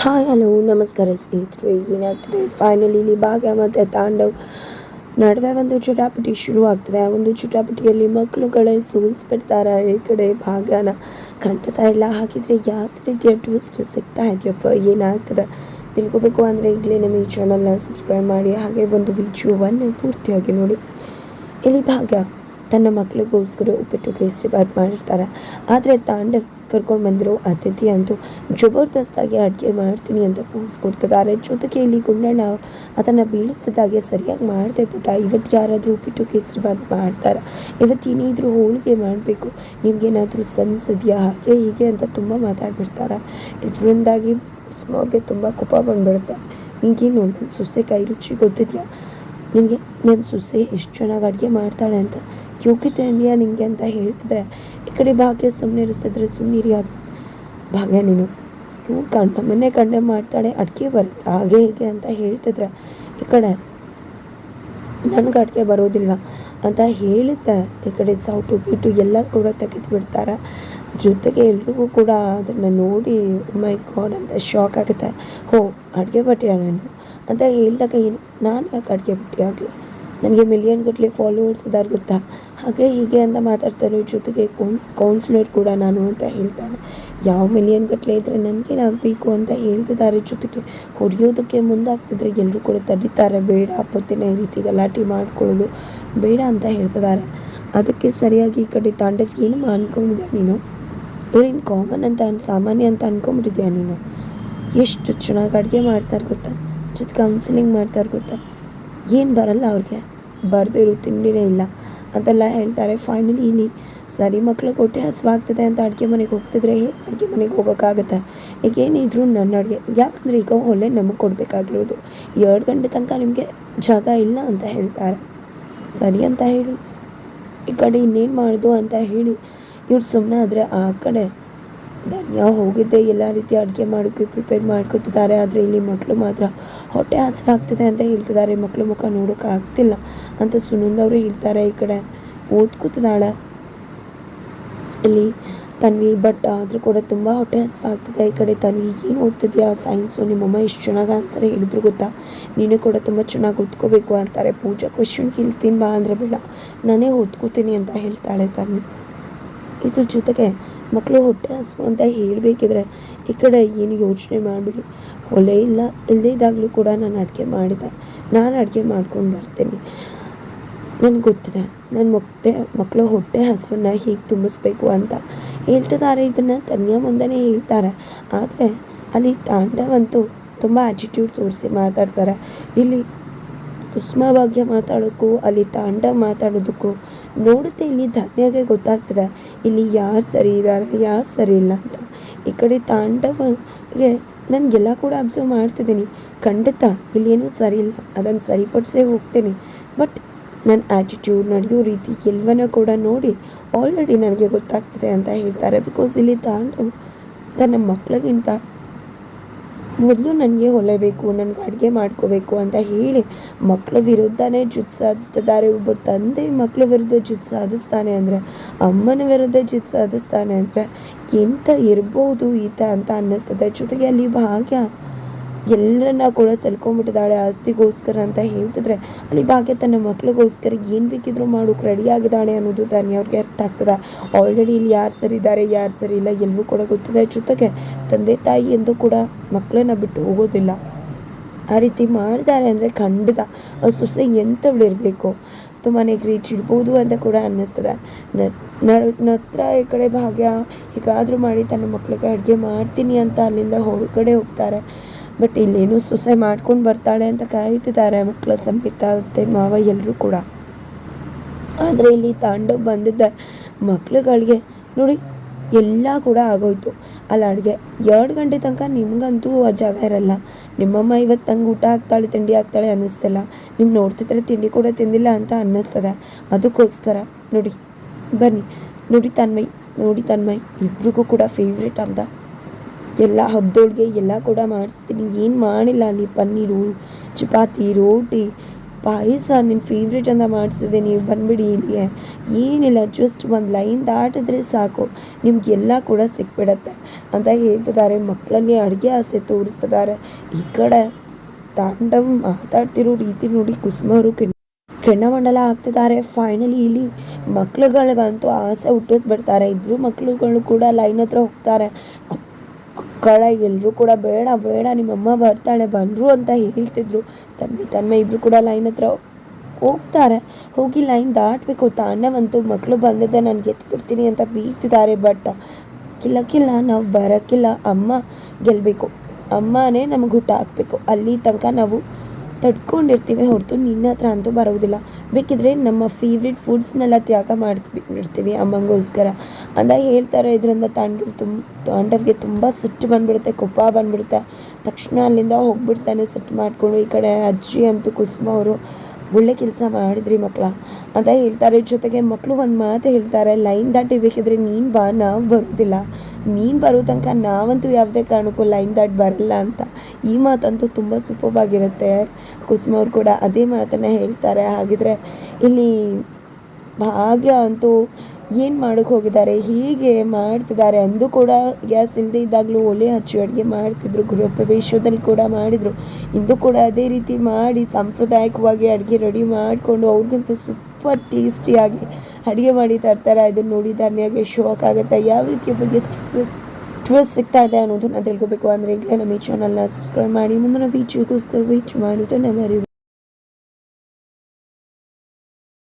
Hi hello ನಮಸ್ಕಾರ ಸ್ನೇಹಿತರು, ಏನಾಗ್ತದೆ? ಫೈನಲಿ ಇಲ್ಲಿ ಭಾಗ್ಯ ಮತ್ತು ತಾಂಡವ್. ನಡುವೆ ಒಂದು ಚಟಾಪಟಿ ಶುರುವಾಗ್ತದೆ. ಆ ಒಂದು ಚಟಾಪಟಿಯಲ್ಲಿ ಮಕ್ಕಳುಗಳೇ ಸೋಲ್ಸ್ಬಿಡ್ತಾರೆ ಈ ಕಡೆ ಭಾಗ್ಯನ ಕಂಡತ ಎಲ್ಲ ಹಾಕಿದರೆ ಯಾವ ರೀತಿಯ ಟ್ವಿಸ್ಟ್ ಸಿಗ್ತಾ ಇದೆಯಪ್ಪ? ಏನಾಗ್ತದೆ? ತಿಳ್ಕೊಬೇಕು ಅಂದರೆ ಈಗಲೇ ನಮ್ಮ ಈ ಚಾನಲ್ನ ಸಬ್ಸ್ಕ್ರೈಬ್ ಮಾಡಿ. ಹಾಗೆ ಒಂದು ವಿಡಿಯೋವನ್ನು ಪೂರ್ತಿಯಾಗಿ ನೋಡಿ. ಇಲ್ಲಿ ಭಾಗ್ಯ ತನ್ನ ಮಕ್ಕಳಿಗೋಸ್ಕರ ಉಪ್ಪಿಟ್ಟು ಕೇಸರಿ ಬಾತ್ ಮಾಡಿರ್ತಾರೆ? ಆದರೆ ತಾಂಡವ್ ಕರ್ಕೊಂಡು ಬಂದಿರೋ ಅತಿಥಿ ಅಂತೂ ಜಬರ್ದಸ್ತಾಗಿ ಅಡುಗೆ ಮಾಡ್ತೀನಿ ಅಂತ ಪೋಸ್ ಕೊಡ್ತಿದ್ದಾರೆ. ಜೊತೆಗೆ ಇಲ್ಲಿ ಗುಂಡಣ್ಣ ಅದನ್ನು ಬೀಳಿಸ್ತಿದ್ದಾಗೆ ಸರಿಯಾಗಿ ಮಾಡಿದೆ ಪುಟ. ಇವತ್ತು ಯಾರಾದರೂ ಉಪ್ಪಿಟ್ಟು ಕೇಸರಿ ಬಾತ್ ಮಾಡ್ತಾರೆ? ಇವತ್ತು ಏನಿದ್ರು ಹೋಳಿಗೆ ಮಾಡಬೇಕು. ನಿಮ್ಗೇನಾದರೂ ಸನ್ಸಿದೆಯಾ ಹಾಗೆ ಹೀಗೆ ಅಂತ ತುಂಬ ಮಾತಾಡ್ಬಿಡ್ತಾರೆ? ಇದರಿಂದಾಗಿ ಸುಮಾರಿಗೆ ತುಂಬ ಕೋಪ ಬಂದ್ಬಿಡುತ್ತೆ. ನಿಂಗೇನು ನನ್ನ ಸೊಸೆ ಕೈ ರುಚಿ ಗೊತ್ತಿದೆಯಾ? ನಿಮಗೆ ನನ್ನ ಸೊಸೆ ಎಷ್ಟು ಚೆನ್ನಾಗಿ ಅಡುಗೆ ಮಾಡ್ತಾಳೆ ಅಂತ ಯೋಗ್ಯತೆ ಇದೆಯಾ ನಿನಗೆ ಅಂತ ಹೇಳ್ತಿದ್ರೆ, ಈ ಕಡೆ ಭಾಗ್ಯ ಸುಮ್ಮನೆ ಇರಿಸ್ತಿದ್ರೆ ಸುಮ್ಮನಿರಿ ಅದು ಭಾಗ್ಯ ನೀನು. ಇವು ಕಂಡ ಮನೆ ಕಂಡೆ ಮಾಡ್ತಾಳೆ, ಅಡುಗೆ ಬರುತ್ತೆ, ಹಾಗೆ ಹೇಗೆ ಅಂತ ಹೇಳ್ತಿದ್ರೆ, ಈ ಕಡೆ ನನಗೆ ಅಡುಗೆ ಬರೋದಿಲ್ವ ಅಂತ ಹೇಳುತ್ತೆ ಈ ಕಡೆ ಸೌಟು ಗೀಟು ಎಲ್ಲ ಕೂಡ ತೆಗೆದು ಬಿಡ್ತಾರೆ. ಜೊತೆಗೆ ಎಲ್ರಿಗೂ ಕೂಡ ಅದನ್ನು ನೋಡಿ ಮೈ ಗಾಡ್ ಅಂತ ಶಾಕ್ ಆಗುತ್ತೆ. ಹೋ, ಅಡುಗೆ ಬಟ್ಟೆ ನಾನು? ಅಂತ ಹೇಳಿದಾಗ ಏನು, ನಾನು ಯಾಕೆ ಅಡುಗೆ ಬಟ್ಟೆ ಆಗಲಿ ನನಗೆ ಮಿಲಿಯನ್ ಗಟ್ಟಲೆ ಫಾಲೋವರ್ಸ್ ಇದ್ದಾರೆ ಗೊತ್ತಾ? ಹಾಗೆ ಹೀಗೆ ಅಂತ ಮಾತಾಡ್ತಾರೆ, ಜೊತೆಗೆ ಕೌನ್ ಕೌನ್ಸಿಲರ್ ಕೂಡ ನಾನು ಅಂತ ಹೇಳ್ತಾರೆ ಯಾವ ಮಿಲಿಯನ್ ಗಟ್ಟಲೆ ಇದ್ದರೆ ನನಗೇನಾಗಬೇಕು ಅಂತ ಹೇಳ್ತಿದ್ದಾರೆ ಜೊತೆಗೆ ಹೊಡೆಯೋದಕ್ಕೆ ಮುಂದಾಗ್ತಿದ್ರೆ ಎಲ್ಲರೂ ಕೂಡ ತಡೀತಾರೆ. ಬೇಡ, ಅಪ್ಪತ್ತಿನ ಈ ರೀತಿ ಗಲಾಟೆ ಮಾಡ್ಕೊಳ್ಳೋದು, ಬೇಡ ಅಂತ ಹೇಳ್ತಿದ್ದಾರೆ ಅದಕ್ಕೆ ಸರಿಯಾಗಿ ಈ ಕಡೆ ತಾಂಡವ್ ಏನು ಅನ್ಕೊಂಡಿದ್ಯಾ ನೀನು? ಇವ್ರೇನು ಕಾಮನ್ ಅಂತ ಸಾಮಾನ್ಯ ಅಂತ ಅನ್ಕೊಂಬಿಟ್ಟಿದ್ಯಾ ನೀನು? ಎಷ್ಟು ಚೆನ್ನಾಗಿ ಅಡುಗೆ ಮಾಡ್ತಾರೆ ಗೊತ್ತಾ? ಜೊತೆ ಕೌನ್ಸಿಲಿಂಗ್ ಮಾಡ್ತಾರೆ ಗೊತ್ತಾ? ಏನು ಬರಲ್ಲ ಅವ್ರಿಗೆ. ಬರದಿರೋ, ತಿಂಡಿನೇ ಇಲ್ಲ. ಅಂತೆಲ್ಲ ಹೇಳ್ತಾರೆ. ಫೈನಲಿ ಇಲ್ಲಿ ಸರಿ ಮಕ್ಕಳು ಕೊಟ್ಟೆ ಹಸುವಾಗ್ತದೆ ಅಂತ ಅಡುಗೆ ಮನೆಗೆ ಹೋಗ್ತಿದ್ರೆ ಹೇಗೆ ಅಡುಗೆ ಮನೆಗೆ ಹೋಗೋಕ್ಕಾಗುತ್ತೆ? ಈಗ ಏನಿದ್ರು ನನ್ನ ಅಡುಗೆ. ಯಾಕಂದರೆ ಈಗ ಒಳ್ಳೆ ನಮಗೆ ಕೊಡಬೇಕಾಗಿರೋದು. ಎರಡು ಗಂಟೆ ತನಕ ನಿಮಗೆ ಜಾಗ ಇಲ್ಲ ಅಂತ ಹೇಳ್ತಾರೆ. ಸರಿ ಅಂತ ಹೇಳಿ. ಈ ಕಡೆ ಇನ್ನೇನು ಮಾಡೋದು ಅಂತ ಹೇಳಿ. ಇವ್ರು ಸುಮ್ಮನೆ ಆದರೆ ಆ ಕಡೆ ಧನ್ಯ. ಹೋಗಿದ್ದೆ, ಎಲ್ಲ ರೀತಿ ಅಡುಗೆ ಮಾಡೋಕ್ಕೆ ಪ್ರಿಪೇರ್ ಮಾಡ್ಕೊತಿದ್ದಾರೆ. ಆದರೆ ಇಲ್ಲಿ ಮಕ್ಕಳು ಮಾತ್ರ ಹೊಟ್ಟೆ ಹಸಿವಾಗ್ತಿದೆ ಅಂತ ಹೇಳ್ತಿದ್ದಾರೆ. ಮಕ್ಕಳು ಮುಖ ನೋಡೋಕೆ ಆಗ್ತಿಲ್ಲ ಅಂತ ಸುನಂದವರು ಹೇಳ್ತಾರೆ. ಈ ಕಡೆ ಓದ್ಕೊತಿದ್ದಾಳೆ. ಇಲ್ಲಿ ತನ್ವಿ ಬಟ್ ಆದರೂ ಕೂಡ ತುಂಬ ಹೊಟ್ಟೆ ಹಸಿವಾಗ್ತಿದೆ. ಈ ಕಡೆ ತನ್ವಿ, ಏನು ಓದ್ತಿದ್ಯಾ? ಸೈನ್ಸು ನಿಮ್ಮಮ್ಮ ಎಷ್ಟು ಚೆನ್ನಾಗಿ ಆನ್ಸರ್ ಹೇಳಿದ್ರು ಗೊತ್ತಾ? ನೀನು ಕೂಡ ತುಂಬ ಚೆನ್ನಾಗಿ ಓದ್ಕೋಬೇಕು ಅಂತಾರೆ. ಪೂಜಾ ಕ್ವೆಶನ್ ಕೇಳ್ತೀನಿ ಬಾ ಅಂದರೆ ಬೇಡ. ನಾನೇ ಓದ್ಕೋತೀನಿ ಅಂತ ಹೇಳ್ತಾಳೆ ತನ್ವಿ. ಇದ್ರ ಜೊತೆಗೆ ಮಕ್ಕಳು ಹೊಟ್ಟೆ ಹಸು ಅಂತ ಹೇಳಬೇಕಿದ್ರೆ ಈ ಕಡೆ ಏನು ಯೋಚನೆ ಮಾಡಿಬಿಡಿ. ಒಲೆ ಇಲ್ಲ ಇಲ್ಲದೇ ಇದ್ದಾಗಲೂ ಕೂಡ ನಾನು ಅಡುಗೆ ಮಾಡಿದೆ. ನಾನು ಅಡುಗೆ ಮಾಡ್ಕೊಂಡು ಬರ್ತೀನಿ. ನನಗೆ ಗೊತ್ತಿದೆ ನನ್ನ ಮೊಟ್ಟೆ ಮಕ್ಕಳು ಹೊಟ್ಟೆ ಹಸುವನ್ನು ಹೀಗೆ ತುಂಬಿಸ್ಬೇಕು ಅಂತ. ಹೇಳ್ತಿದ್ದಾರೆ, ಇದನ್ನು ತನ್ಯ ಮುಂದೆನೇ ಹೇಳ್ತಾರೆ. ಆದರೆ ಅಲ್ಲಿ ತಾಂಡವಂತೂ ತುಂಬ ಆ್ಯಟಿಟ್ಯೂಡ್ ತೋರಿಸಿ ಮಾತಾಡ್ತಾರೆ. ಇಲ್ಲಿ ಕುಸುಮ ಭಾಗ್ಯ ಮಾತಾಡೋಕ್ಕೂ ಅಲ್ಲಿ ತಾಂಡ ಮಾತಾಡೋದಕ್ಕೂ ನೋಡುತ್ತೆ, ಇಲ್ಲಿ ಧನ್ಯಾಗೆ ಗೊತ್ತಾಗ್ತದೆ. ಇಲ್ಲಿ ಯಾರು ಸರಿ ಇದ್ದಾರೆ ಯಾರು ಸರಿ ಇಲ್ಲ ಅಂತ. ಈ ಕಡೆ ತಾಂಡವಗೆ ನನಗೆಲ್ಲ ಕೂಡ ಅಬ್ಸರ್ವ್ ಮಾಡ್ತಿದ್ದೀನಿ. ಖಂಡಿತ ಇಲ್ಲೇನೂ ಸರಿ ಇಲ್ಲ. ಅದನ್ನು ಸರಿಪಡಿಸೇ ಹೋಗ್ತೇನೆ. ಬಟ್ ನನ್ನ ಆ್ಯಟಿಟ್ಯೂಡ್ ನಡೆಯೋ ರೀತಿ ಎಲ್ಲವನ್ನ ಕೂಡ ನೋಡಿ ಆಲ್ರೆಡಿ ನನಗೆ ಗೊತ್ತಾಗ್ತದೆ ಅಂತ ಹೇಳ್ತಾರೆ. ಬಿಕಾಸ್ ಇಲ್ಲಿ ತಾಂಡವ ತನ್ನ ಮಕ್ಕಳಿಗಿಂತ ಮೊದಲು ನನಗೆ ಹೊಲೆಬೇಕು, ನನಗೆ ಅಡುಗೆ ಮಾಡ್ಕೋಬೇಕು ಅಂತ ಹೇಳಿ ಮಕ್ಕಳ ವಿರುದ್ಧನೇ ಜುತ್ ಸಾಧಿಸ್ತಿದ್ದಾರೆ. ಒಬ್ಬ ತಂದೆ ಮಕ್ಕಳ ವಿರುದ್ಧ ಜುತ್ ಸಾಧಿಸ್ತಾನೆ ಅಂದರೆ, ಅಮ್ಮನ ವಿರುದ್ಧ ಜುತ್ ಸಾಧಿಸ್ತಾನೆ ಅಂದರೆ ಎಂಥ ಇರ್ಬೋದು ಈತ ಅಂತ ಅನ್ನಿಸ್ತದೆ. ಜೊತೆಗೆ ಅಲ್ಲಿ ಭಾಗ್ಯ ಎಲ್ಲರನ್ನ ಕೂಡ ಸೆಳ್ಕೊಂಡ್ಬಿಟ್ಟಿದ್ದಾಳೆ ಆಸ್ತಿಗೋಸ್ಕರ ಅಂತ ಹೇಳ್ತಿದ್ರೆ ಅಲ್ಲಿ ಭಾಗ್ಯ ತನ್ನ ಮಕ್ಳಿಗೋಸ್ಕರ ಏನು ಬೇಕಿದ್ರೂ ರೆಡಿ ರೆಡಿಯಾಗಿದ್ದಾಳೆ ಅನ್ನೋದು ತಾನೆ ಅವ್ರಿಗೆ ಅರ್ಥ ಆಗ್ತದೆ. ಆಲ್ರೆಡಿ ಇಲ್ಲಿ ಯಾರು ಸರಿ ಇದ್ದಾರೆ ಯಾರು ಸರಿ ಇಲ್ಲ ಎಲ್ಲವೂ ಕೂಡ ಗೊತ್ತಿದೆ ಜೊತೆಗೆ ತಂದೆ ತಾಯಿ ಎಂದು ಕೂಡ ಮಕ್ಕಳನ್ನ ಬಿಟ್ಟು ಹೋಗೋದಿಲ್ಲ. ಆ ರೀತಿ ಮಾಡಿದ್ದಾರೆ ಅಂದರೆ ಖಂಡಿತ ಸೊಸೆ ಎಂಥವಳಿರಬೇಕು ತುಂಬಾ ಗ್ರೀಚ್ ಇಡ್ಬೋದು ಅಂತ ಕೂಡ ಅನ್ನಿಸ್ತದೆ. ನತ್ರ ಈ ಕಡೆ ಭಾಗ್ಯ, ಹೀಗಾದ್ರೂ ಮಾಡಿ ತನ್ನ ಮಕ್ಕಳಿಗೆ ಅಡುಗೆ ಮಾಡ್ತೀನಿ ಅಂತ ಅಲ್ಲಿಂದ ಹೊರಗಡೆ ಹೋಗ್ತಾರೆ. ಬಟ್ ಇಲ್ಲೇನು ಸೊಸೆ ಮಾಡ್ಕೊಂಡು ಬರ್ತಾಳೆ ಅಂತ ಕಾಯ್ತಿದ್ದಾರೆ ಮಕ್ಕಳ ಸಮೇತ ಅತ್ತೆ ಮಾವ ಎಲ್ಲರೂ ಕೂಡ. ಆದರೆ ಇಲ್ಲಿ ತಾಂಡವ್ ಬಂದಿದ್ದ ಮಕ್ಳುಗಳಿಗೆ ನೋಡಿ ಎಲ್ಲ ಕೂಡ ಆಗೋಯ್ತು. ಅಲ್ಲಿ ಅಡುಗೆ, ಎರಡು ಗಂಟೆ ತನಕ ನಿಮ್ಗಂತೂ ಆ ಜಾಗ ಇರಲ್ಲ. ನಿಮ್ಮಮ್ಮ ಇವತ್ತು ನಂಗೆ ಊಟ ಹಾಕ್ತಾಳೆ, ತಿಂಡಿ ಹಾಕ್ತಾಳೆ ಅನ್ನಿಸ್ತಿಲ್ಲ. ನೀವು ನೋಡ್ತಿದ್ರೆ ತಿಂಡಿ ಕೂಡ ತಿಂದಿಲ್ಲ ಅಂತ ಅನ್ನಿಸ್ತದೆ. ಅದಕ್ಕೋಸ್ಕರ ನೋಡಿ, ಬನ್ನಿ. ನೋಡಿ ತನ್ಮೈ ನೋಡಿ ತನ್ಮಯ್. ಇಬ್ರಿಗೂ ಕೂಡ ಫೇವ್ರೇಟ್ ಅಂತ ಎಲ್ಲ ಹಬ್ಬದೊಳಗೆ ಎಲ್ಲ ಕೂಡ ಮಾಡಿಸ್ತೀನಿ. ಏನು ಮಾಡಿಲ್ಲ ಅಲ್ಲಿ ಪನ್ನೀರು, ಚಪಾತಿ, ರೋಟಿ. ಪಾಯಸ ನಿನ್ನ ಫೇವ್ರೇಟ್ ಅಂತ ಮಾಡಿಸಿದೆ, ನೀವು ಬಂದ್ಬಿಡಿ ಇಲ್ಲಿಗೆ. ಏನಿಲ್ಲ ಜಸ್ಟ್ ಒಂದು ಲೈನ್ ದಾಟಿದ್ರೆ ಸಾಕು. ನಿಮಗೆಲ್ಲ ಕೂಡ ಸಿಕ್ಬಿಡತ್ತೆ ಅಂತ ಹೇಳ್ತಿದ್ದಾರೆ. ಮಕ್ಕಳಲ್ಲಿ ಅಡುಗೆ ಆಸೆ ತೋರಿಸ್ತಿದ್ದಾರೆ. ಈ ಕಡೆ ತಾಂಡವ್ ಮಾತಾಡ್ತಿರೋ ರೀತಿ ನೋಡಿ ಕುಸುಮವರು ಅವರು ಕೆಂಡ ಹಾಕ್ತಿದ್ದಾರೆ ಫೈನಲಿ ಇಲ್ಲಿ ಮಕ್ಳುಗಳಿಗಂತೂ ಆಸೆ ಹುಟ್ಟಿಸ್ಬಿಡ್ತಾರೆ. ಇಬ್ಬರು ಮಕ್ಳುಗಳು ಕೂಡ ಲೈನ್ ಹತ್ರ ಹೋಗ್ತಾರೆ. ಮಕ್ಕಳ ಎಲ್ಲರೂ ಕೂಡ ಬೇಡ ಬೇಡ, ನಿಮ್ಮಮ್ಮ ಬರ್ತಾಳೆ, ಬಂದರು ಅಂತ ಹೇಳ್ತಿದ್ರು. ತನ್ಮಿ ತನ್ಮಯ ಇಬ್ಬರು ಕೂಡ ಲೈನ್ ಹತ್ರ ಹೋಗ್ತಾರೆ. ಹೋಗಿ ಲೈನ್ ದಾಟಬೇಕು. ತಾಂಡವಂತೂ ಮಕ್ಕಳು ಬಂದಿದ್ದೆ ನಾನು ಗೆದ್ಬಿಡ್ತೀನಿ ಅಂತ ಬೀಗ್ತಿದ್ದಾರೆ ಬಟ್ ಕಿಲ್ಲ ನಾವು ಬರೋಕ್ಕಿಲ್ಲ ಅಮ್ಮ ಗೆಲ್ಲಬೇಕು ಅಮ್ಮನೇ ನಮ್ಗೆ ಊಟ ಹಾಕಬೇಕು ಅಲ್ಲಿ ತನಕ ನಾವು ತಡ್ಕೊಂಡಿರ್ತೀವಿ ಹೊರತು ನಿನ್ನ ಹತ್ರ ಅಂತೂ ಬರೋದಿಲ್ಲ ಬೇಕಿದ್ರೆ ನಮ್ಮ ಫೇವ್ರೆಟ್ ಫುಡ್ಸ್ನೆಲ್ಲ ತ್ಯಾಗ ಮಾಡ್ಬಿಡ್ತೀವಿ ಅಮ್ಮಂಗೋಸ್ಕರ. ಅಂತ ಹೇಳ್ತಾರೆ, ಇದರಿಂದ ತಾಂಡವ್ ತುಂಬ ತಾಂಡವ್ಗೆ ತುಂಬ ಸಿಟ್ಟು ಬಂದ್ಬಿಡುತ್ತೆ ಕೊಪ್ಪ ಬಂದ್ಬಿಡುತ್ತೆ. ತಕ್ಷಣ ಅಲ್ಲಿಂದ ಹೋಗ್ಬಿಡ್ತಾನೆ, ಸಿಟ್ಟು ಮಾಡಿಕೊಂಡು ಈ ಕಡೆ ಅಜ್ಜಿ ಅಂತೂ ಕುಸುಮ ಅವರು. ಒಳ್ಳೆ ಕೆಲಸ ಮಾಡಿದ್ರಿ ಮಕ್ಕಳ ಅಂತ ಹೇಳ್ತಾರೆ, ಜೊತೆಗೆ ಮಕ್ಕಳು ಒಂದು ಮಾತು ಹೇಳ್ತಾರೆ, ಲೈನ್ ದಾಟಿ ಬೇಕಿದ್ರೆ ನೀನು ಬಾ, ನಾವು ಬರೋದಿಲ್ಲ. ನೀನು ಬರೋ ತನಕ ನಾವಂತೂ ಯಾವುದೇ ಕಾರಣಕ್ಕೂ ಲೈನ್ ದಾಟಿ ಬರಲ್ಲ ಅಂತ. ಈ ಮಾತಂತೂ ತುಂಬ ಸುಪವಾಗಿರುತ್ತೆ ಕುಸುಮ ಅವ್ರು ಕೂಡ ಅದೇ ಮಾತನ್ನು ಹೇಳ್ತಾರೆ. ಹಾಗಿದ್ರೆ ಇಲ್ಲಿ ಭಾಗ್ಯ ಅಂತೂ ಏನು ಮಾಡೋಕೆ ಹೋಗಿದ್ದಾರೆ, ಹೀಗೆ ಮಾಡ್ತಿದ್ದಾರೆ ಅಂದು ಕೂಡ ಗ್ಯಾಸ್ ಇಲ್ಲದೆ ಇದ್ದಾಗಲೂ ಒಲೆ ಹಚ್ಚಿ ಅಡುಗೆ ಮಾಡ್ತಿದ್ರು ಗೃಹ ಪ್ರವೇಶದಲ್ಲಿ ಕೂಡ ಮಾಡಿದರು. ಇಂದು ಕೂಡ ಅದೇ ರೀತಿ ಮಾಡಿ ಸಾಂಪ್ರದಾಯಿಕವಾಗಿ ಅಡುಗೆ ರೆಡಿ ಮಾಡಿಕೊಂಡು ಅವ್ರಿಗಂತೂ ಸೂಪರ್ ಟೇಸ್ಟಿಯಾಗಿ ಅಡುಗೆ ಮಾಡಿ ತರ್ತಾರೆ? ಅದನ್ನು ನೋಡಿ ಧನ್ಯಾಗೆ ಶೋಕ್ ಆಗುತ್ತೆ. ಯಾವ ರೀತಿಯ ಬಗ್ಗೆ ಟ್ವಿಸ್ಟ್ ಸಿಗ್ತಾ ಇದೆ ಅನ್ನೋದನ್ನ ತಿಳ್ಕೊಬೇಕು. ಅಂದರೆ ಈಗಲೇ ನಮ್ಮ ಈ ಚಾನಲ್ನ ಸಬ್ಸ್ಕ್ರೈಬ್ ಮಾಡಿ. ಮುಂದಿನ ವೀಡಿಯೋಗೋಸ್ಕರ ವೀಚ್ ಮಾಡೋದನ್ನ ಮರಿ